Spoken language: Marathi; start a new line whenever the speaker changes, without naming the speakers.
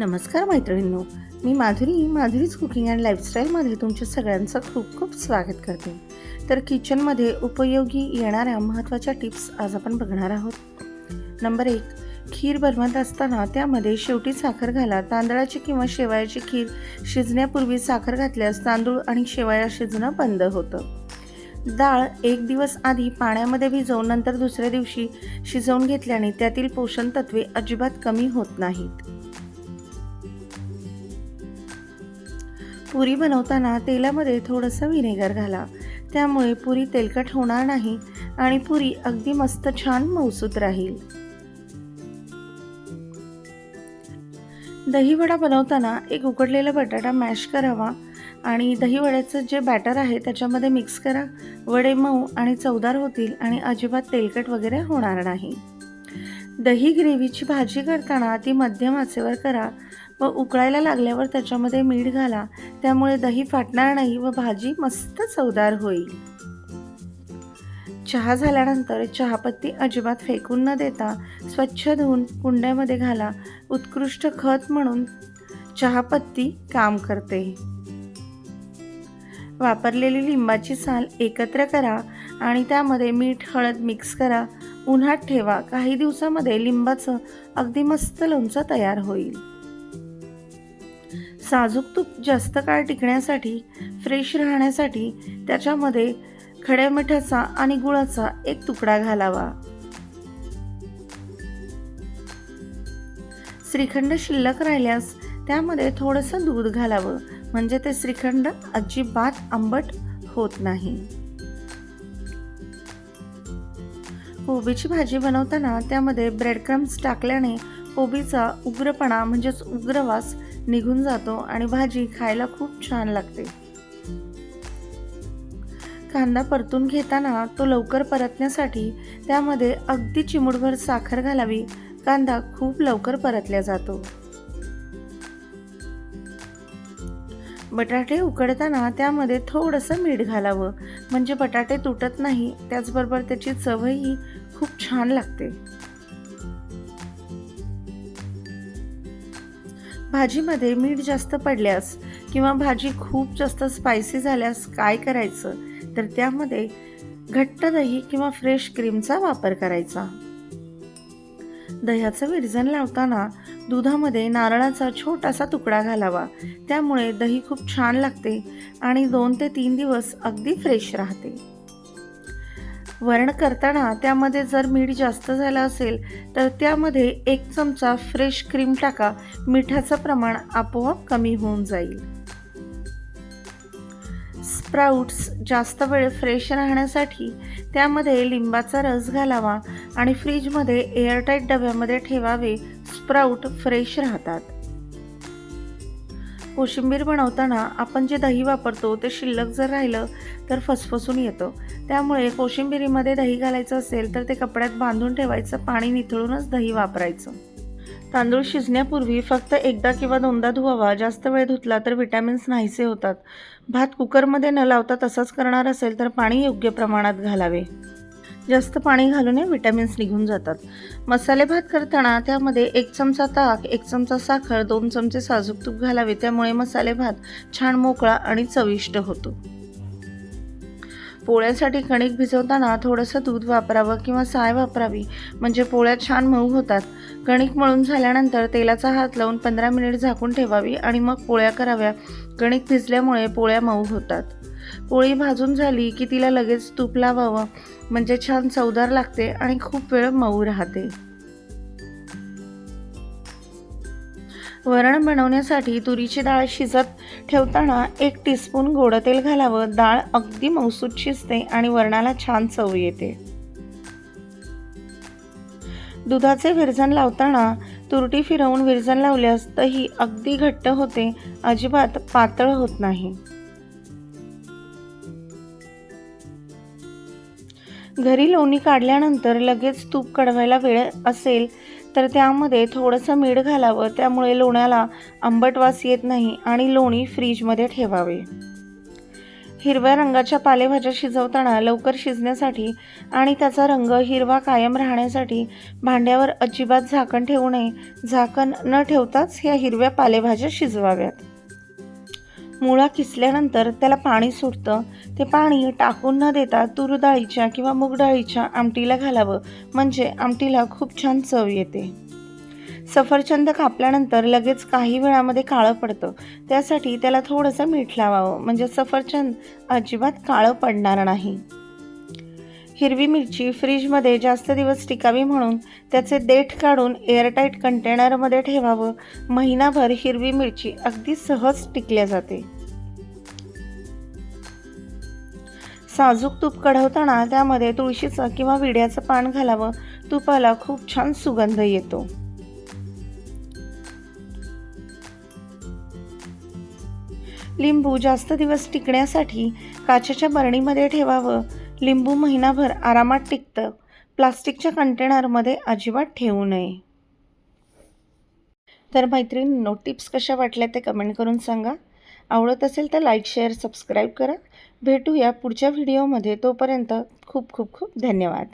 नमस्कार मैत्रिणींनो मी माधुरी माधुरीज कुकिंग अँड लाईफस्टाईलमध्ये तुमच्या सगळ्यांचं खूप खूप स्वागत करते. तर किचनमध्ये उपयोगी येणाऱ्या महत्त्वाच्या टिप्स आज आपण बघणार आहोत. नंबर एक खीर बनवत असताना त्यामध्ये शेवटी साखर घाला. तांदळाची किंवा शेवयाची खीर शिजण्यापूर्वी साखर घातल्यास तांदूळ आणि शेवया शिजणं बंद होतं. डाळ एक दिवस आधी पाण्यामध्ये भिजवून नंतर दुसऱ्या दिवशी शिजवून घेतल्याने त्यातील पोषण तत्वे अजिबात कमी होत नाहीत. पुरी बनवताना तेलामध्ये थोडंसं व्हिनेगर घाला. त्यामुळे पुरी तेलकट होणार नाही आणि पुरी अगदी मस्त छान मौसूत राहील. दहीवडा बनवताना एक उकडलेला बटाटा मॅश करावा आणि दहीवड्याचं जे बॅटर आहे त्याच्यामध्ये मिक्स करा. वडे मऊ आणि चवदार होतील आणि अजिबात तेलकट वगैरे होणार नाही. दही ग्रेव्हीची भाजी करताना ती मध्यम आचेवर करा. व उकळायला लागल्यावर त्याच्यामध्ये मीठ घाला. त्यामुळे दही फाटणार नाही व भाजी मस्त चवदार होईल. चहा झाल्यानंतर चहापत्ती अजिबात फेकून न देता स्वच्छ धुवून कुंड्यामध्ये घाला. उत्कृष्ट खत म्हणून चहापत्ती काम करते. वापरलेली लिंबाची साल एकत्र करा आणि त्यामध्ये मीठ हळद मिक्स करा. उन्हात ठेवा. काही दिवसामध्ये लिंबाचं अगदी मस्त लोणचं तयार होईल. साजूक तूप जास्त काळ टिकण्यासाठी फ्रेश राहण्यासाठी त्याच्यामध्ये खड्या मिठाचा आणि गुळाचा एक तुकडा घालावा. श्रीखंड शिल्लक राहिल्यास त्यामध्ये थोडंसं दूध घालावं. म्हणजे ते श्रीखंड अजिबात आंबट होत नाही. कोबीची भाजी बनवताना त्यामध्ये ब्रेड क्रम्स टाकल्याने कोबीचा उग्रपणा म्हणजेच उग्रवास निघून जातो आणि भाजी खायला खूप छान लागते. कांदा परतून घेताना तो लवकर परतण्यासाठी त्यामध्ये अगदी चिमुटभर साखर घालावी. कांदा खूप लवकर परतल्या जातो. बटाटे उकडताना त्यामध्ये थोडंसं मीठ घालावं. म्हणजे बटाटे तुटत नाही त्याचबरोबर त्याची चवही खूप छान लागते. भाजीमध्ये मीठ जास्त पडल्यास किंवा भाजी खूप जास्त स्पायसी झाल्यास काय करायचं? तर त्यामध्ये घट्ट दही किंवा फ्रेश क्रीमचा वापर करायचा. दह्याचं विरजन लावताना दुधामध्ये नारळाचा छोटासा तुकडा घालावा. त्यामुळे दही खूप छान लागते आणि दोन ते तीन दिवस अगदी फ्रेश राहते. वरण करताना त्यामध्ये जर मीठ जास्त झालं असेल तर त्यामध्ये एक चमचा फ्रेश क्रीम टाका. मिठाचं प्रमाण आपोआप कमी होऊन जाईल. स्प्राउट्स जास्त वेळ फ्रेश राहण्यासाठी त्यामध्ये लिंबाचा रस घालावा आणि फ्रीजमध्ये एअरटाईट डब्यामध्ये ठेवावे. स्प्राऊट फ्रेश राहतात. कोशिंबीर बनवताना आपण जे दही वापरतो ते शिल्लक जर राहिलं तर फसफसून येतं. त्यामुळे कोशिंबिरीमध्ये दही घालायचं असेल तर ते कपड्यात बांधून ठेवायचं पाणी निथळूनच दही वापरायचं. तांदूळ शिजण्यापूर्वी फक्त एकदा किंवा दोनदा धुवावा. जास्त वेळ धुतला तर विटॅमिन्स नाहीसे होतात. भात कुकरमध्ये न लावता तसंच करणार असेल तर पाणी योग्य प्रमाणात घालावे. जास्त पाणी घालून विटॅमिन्स निघून जातात. मसाले भात करताना त्यामध्ये एक चमचा ताक एक चमचा साखर दोन चमचे साजूक तूप घालावे त्यामुळे मसाले भात छान मोकळा आणि चविष्ट होतो. पोळ्यासाठी कणिक भिजवताना थोडंसं दूध वापरावं किंवा साय वापरावी म्हणजे पोळ्या छान मऊ होतात. कणिक मळून झाल्यानंतर तेलाचा हात लावून पंधरा मिनिट झाकून ठेवावी आणि मग पोळ्या कराव्या. कणिक भिजल्यामुळे पोळ्या मऊ होतात. पोळी भाजून झाली की तिला लगेच तूप लावावं. म्हणजे छान चवदार लागते आणि खूप वेळ मऊ राहते. वरण बनवण्यासाठी तुरीची डाळ शिजत ठेवताना एक टीस्पून गोड तेल घालावं. डाळ अगदी मौसूद शिजते आणि वरणाला छान चव येते. दुधाचे विरजण लावताना तुरटी फिरवून विरजण लावल्यास तही अगदी घट्ट होते. अजिबात पातळ होत नाही. घरी लोणी काढल्यानंतर लगेच तूप कडवायला वेळ असेल तर त्यामध्ये थोडंसं मीठ घालावं. त्यामुळे लोण्याला आंबट वास येत नाही आणि लोणी फ्रीजमध्ये ठेवावे. हिरव्या रंगाच्या पालेभाज्या शिजवताना लवकर शिजण्यासाठी आणि त्याचा रंग हिरवा कायम राहण्यासाठी भांड्यावर अजिबात झाकण ठेवू नये. झाकण न ठेवताच ह्या हिरव्या पालेभाज्या शिजवाव्यात. मुळा किसल्यानंतर त्याला पाणी सुटतं. ते पाणी टाकून न देता तुरडाळीच्या किंवा मुगडाळीच्या आमटीला घालावं. म्हणजे आमटीला खूप छान चव येते. सफरचंद कापल्यानंतर लगेच काही वेळामध्ये काळं पडतं. त्यासाठी त्याला थोडंसं मीठ लावावं. म्हणजे सफरचंद अजिबात काळं पडणार नाही. हिरवी मिरची फ्रीजमध्ये जास्त दिवस टिकावी म्हणून त्याचे देठ काढून एअरटाईट कंटेनरमध्ये ठेवावं. महिनाभर हिरवी मिरची अगदी सहज टिकल्या जाते. साजूक तूप कढवताना त्यामध्ये तुळशीचं किंवा विड्याचं पान घालावं. तुपाला खूप छान सुगंध येतो. लिंबू जास्त दिवस टिकण्यासाठी काचेच्या बरणीमध्ये ठेवावं. लिंबू महिनाभर आरामात टिकतं. प्लास्टिकच्या कंटेनरमध्ये अजिबात ठेवू नये. तर मैत्रिणींनो टिप्स कशा वाटल्या ते कमेंट करून सांगा. आवडत असेल तर लाईक शेअर सबस्क्राईब करा. भेटूया पुढच्या व्हिडिओमध्ये तोपर्यंत खूप खूप खूप धन्यवाद.